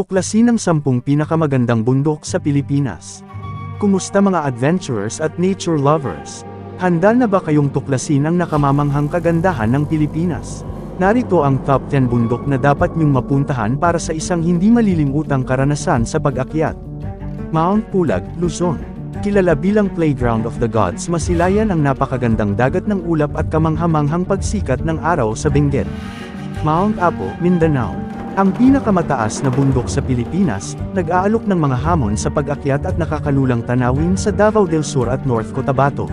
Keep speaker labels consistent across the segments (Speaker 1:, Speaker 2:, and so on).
Speaker 1: Tuklasin ang sampung pinakamagandang bundok sa Pilipinas. Kumusta mga adventurers at nature lovers? Handa na ba kayong tuklasin ang nakamamanghang kagandahan ng Pilipinas? Narito ang top 10 bundok na dapat niyong mapuntahan para sa isang hindi malilimutang karanasan sa pag-akyat. Mount Pulag, Luzon. Kilala bilang Playground of the Gods masilayan ang napakagandang dagat ng ulap at kamanghamanghang pagsikat ng araw sa Benguet. Mount Apo, Mindanao. Ang pinakamataas na bundok sa Pilipinas, nag-aalok ng mga hamon sa pag-akyat at nakakalulang tanawin sa Davao del Sur at North Cotabato.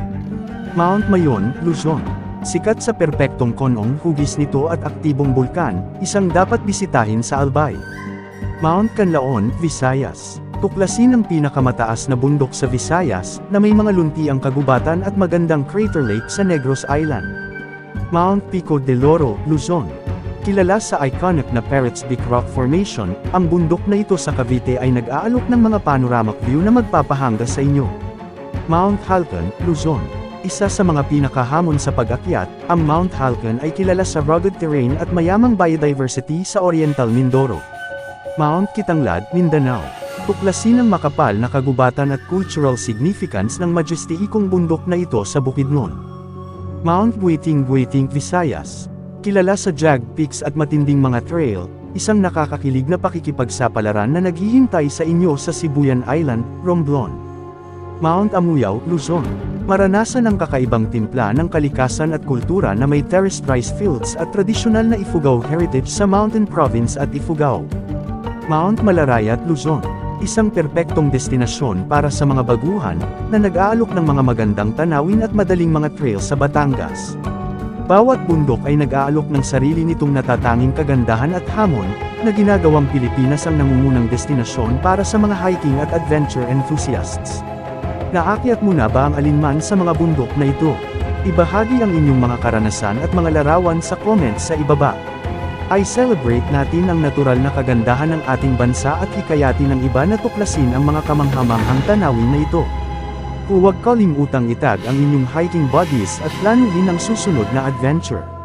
Speaker 1: Mount Mayon, Luzon. Sikat sa perpektong konong hugis nito at aktibong bulkan, isang dapat bisitahin sa Albay. Mount Canlaon, Visayas. Tuklasin ang pinakamataas na bundok sa Visayas, na may mga luntiang kagubatan at magandang crater lake sa Negros Island. Mount Pico de Loro, Luzon. Kilala sa iconic na Parrots Peak Rock Formation, ang bundok na ito sa Cavite ay nag-aalok ng mga panoramic view na magpapahanga sa inyo. Mount Halcon, Luzon. Isa sa mga pinakahamon sa pag-akyat, ang Mount Halcon ay kilala sa rugged terrain at mayamang biodiversity sa Oriental Mindoro. Mount Kitanglad, Mindanao. Tuklasin ang makapal na kagubatan at cultural significance ng majestiikong bundok na ito sa Bukidnon. Mount Buiting Buiting, Visayas. Kilala sa jag peaks at matinding mga trail, isang nakakakilig na pakikipagsapalaran na naghihintay sa inyo sa Sibuyan Island, Romblon. Mount Amuyao, Luzon. Maranasan ang kakaibang timpla ng kalikasan at kultura na may terraced rice fields at tradisyonal na Ifugao heritage sa Mountain Province at Ifugao. Mount Malarayat, Luzon. Isang perpektong destinasyon para sa mga baguhan, na nag-aalok ng mga magandang tanawin at madaling mga trail sa Batangas. Bawat bundok ay nag-aalok ng sarili nitong natatanging kagandahan at hamon, na ginagawang Pilipinas ang nangungunang destinasyon para sa mga hiking at adventure enthusiasts. Naakyat mo na ba ang alinman sa mga bundok na ito? Ibahagi ang inyong mga karanasan at mga larawan sa comments sa ibaba. I celebrate natin ang natural na kagandahan ng ating bansa at hikayatin ng iba na tuklasin ang mga kamanghamanghang tanawin na ito. Huwag kalimutang itag ang inyong hiking buddies at planuhin ang susunod na adventure.